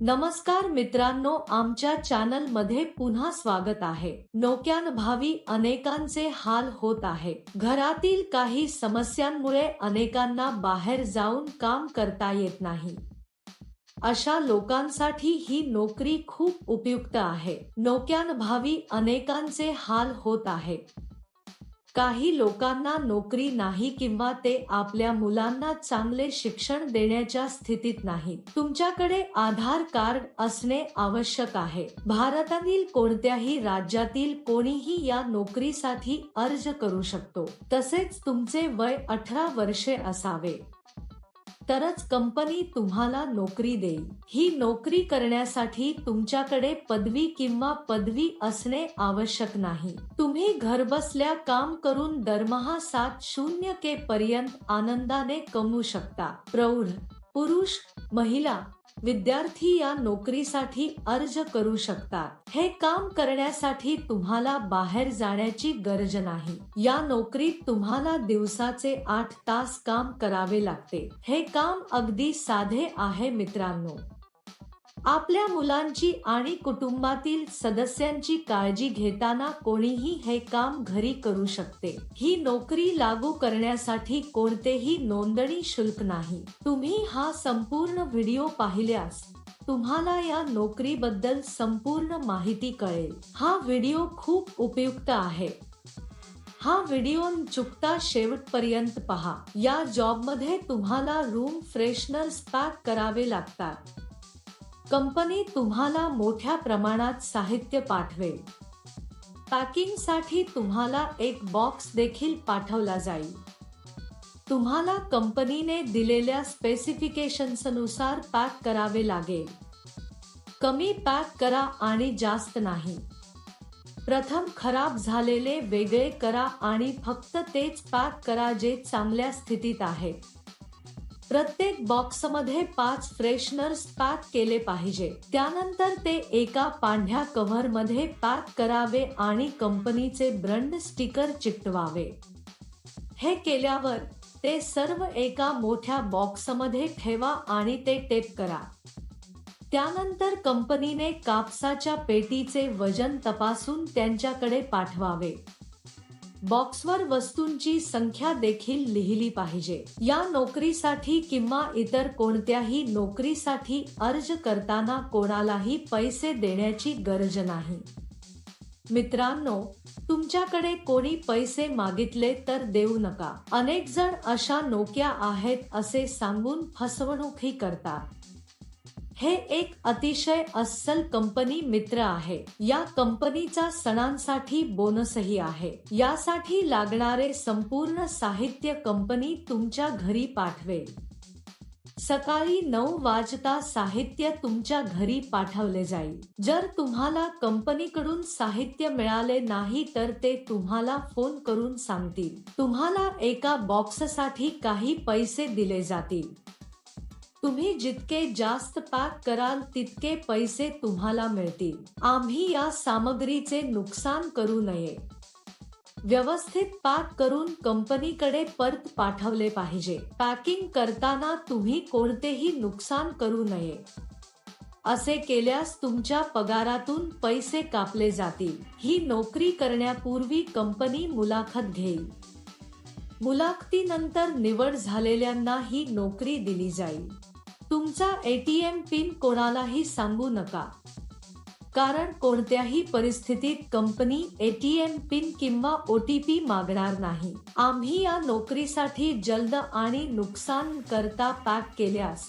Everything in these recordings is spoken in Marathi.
नमस्कार मित्रांनो, आमच्या चॅनल मध्ये पुन्हा स्वागत आहे. नोक्यान भावी अनेकांचे हाल होत आहे. घरातील काही समस्यांमुळे अनेकांना बाहेर जाऊन काम करता येत नाही. अशा लोकांसाठी ही नोकरी खूप उपयुक्त आहे. नोक्यान भावी अनेकांचे हाल होत आहे. काही लोकांना नोकरी नाही किंवा ते आपल्या मुलांना चांगले शिक्षण देण्याच्या स्थितीत नाही. तुमच्याकडे आधार कार्ड असणे आवश्यक आहे. भारतातील कोणत्याही राज्यातील कोणीही या नोकरीसाठी अर्ज करू शकतो. तसेच तुमचे वय अठरा वर्षे असावे. तरच कंपनी तुम्हाला नोकरी देईल. ही नोकरी करण्यासाठी तुमच्याकडे पदवी किंवा पदवी असणे आवश्यक नाही. तुम्ही घरबसल्या काम करून दरमहा सात शून्य के पर्यंत आनंदाने कमवू शकता. प्रौढ पुरुष महिला विद्यार्थी या नोकरीसाठी अर्ज करू शकतात. हे काम करण्यासाठी तुम्हाला बाहेर जाण्याची गरज नाही. या नोकरीत तुम्हाला दिवसाचे आठ तास काम करावे लागते. हे काम अगदी साधे आहे मित्रांनो. आपल्या मुलांची आणि कुटुंबातील सदस्यांची काळजी घेताना कोणीही हे काम घरी करू शकते. ही नोकरी लागू करण्यासाठी कोणतेही नोंदणी शुल्क नाही. तुम्ही हा संपूर्ण व्हिडिओ पाहिल्यास तुम्हाला या नोकरीबद्दल संपूर्ण माहिती कळेल. हा व्हिडिओ खूप उपयुक्त आहे. हा व्हिडिओ चुकता शेवटपर्यंत पहा. या जॉबमध्ये तुम्हाला रूम फ्रेशनर्स पॅक करावे लागतात. कंपनी तुम्हाला मोठ्या प्रमाणात साहित्य पाठवेल. पॅकिंगसाठी तुम्हाला एक बॉक्स देखील पाठवला जाईल. तुम्हाला कंपनीने दिलेल्या स्पेसिफिकेशन्सनुसार पॅक करावे लागेल. कमी पॅक करा आणि जास्त नाही. प्रथम खराब झालेले वेगळे करा आणि फक्त तेच पॅक करा जे चांगल्या स्थितीत आहेत प्रत्येक बॉक्समध्ये पाच फ्रेशनर्स पॅक केले पाहिजे. त्यानंतर ते एका पांढऱ्या कव्हरमध्ये पॅक करावे आणि कंपनीचे ब्रँड स्टिकर चिकटवावे. हे केल्यावर ते सर्व एका मोठ्या बॉक्समध्ये ठेवा आणि ते टेप करा. त्यानंतर कंपनीने कापसाच्या पेटीचे वजन तपासून त्यांच्याकडे पाठवावे. बॉक्सवर वस्तूंची संख्या देखील लिहिली पाहिजे. या नोकरीसाठी किंवा इतर कोणत्याही नोकरीसाठी अर्ज करताना कोणालाही पैसे देण्याची गरज नाही. मित्रांनो तुमच्याकडे कोणी पैसे मागितले तर देऊ नका. अनेक जण अशा नोक्या आहेत असे सांगून फसवणूकही करतात. हे एक अतिशय अस्सल कंपनी मित्र आहे. या कंपनीचा सणांसाठी बोनसही आहे. यासाठी लागणारे संपूर्ण साहित्य कंपनी तुमच्या घरी पाठवेल. सकाळी नऊ वाजता साहित्य तुमच्या घरी पाठवले जाईल. जर तुम्हाला कंपनीकडून साहित्य मिळाले नाही तर ते तुम्हाला फोन करून सांगतील. तुम्हाला एका बॉक्ससाठी काही पैसे दिले जातील. तुम्ही जितके जास्त पॅक कराल तितके पैसे तुम्हाला मिळतील. आम्ही या सामग्रीचे नुकसान करू नये. व्यवस्थित पॅक करून कंपनीकडे परत पाठवले पाहिजे. पॅकिंग करताना तुम्ही कोणतेही नुकसान करू नये. असे केल्यास तुमच्या पगारातून पैसे कापले जातील. ही नोकरी करण्यापूर्वी कंपनी मुलाखत घेईल. मुलाखतीनंतर निवड झालेल्यांना ही नोकरी दिली जाईल. तुमचा एटीएम पिन कोणालाही सांगू नका. कारण कोणत्याही परिस्थितीत कंपनी एटीएम पिन किंवा ओटीपी मागणार नाही. आम्ही या नोकरीसाठी जलद आणि नुकसान करता पॅक केल्यास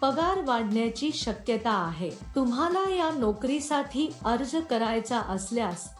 पगार वाढण्याची शक्यता आहे. तुम्हाला या नोकरीसाठी अर्ज करायचा असल्यास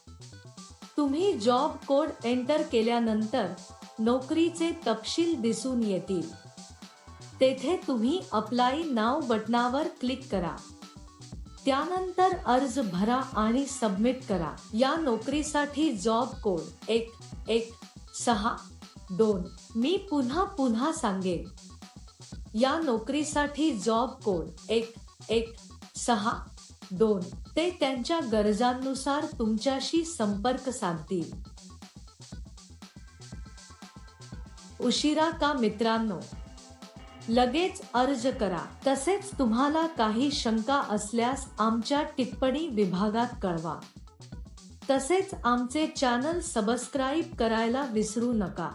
तुम्ही जॉब कोड एंटर केल्यानंतर नोकरीचे तपशील दिसून येतील. तेथे तुम्ही अप्लाय नाव बटनावर क्लिक करा. त्यानंतर अर्ज भरा आणि सबमिट करा. या नोकरीसाठी जॉब कोड एक एक सहा दोन. मी पुन्हा पुन्हा सांगेन. या नोकरीसाठी जॉब कोड एक एक सहा दोन. ते त्यांच्या गरजांनुसार तुमच्याशी संपर्क साधतील. उशिरा का मित्रांनो? लगेच अर्ज करा. तसेच तुम्हाला काही शंका असल्यास आमच्या टिप्पणी विभागात कळवा. तसेच आमचे चॅनल सबस्क्राईब करायला विसरू नका.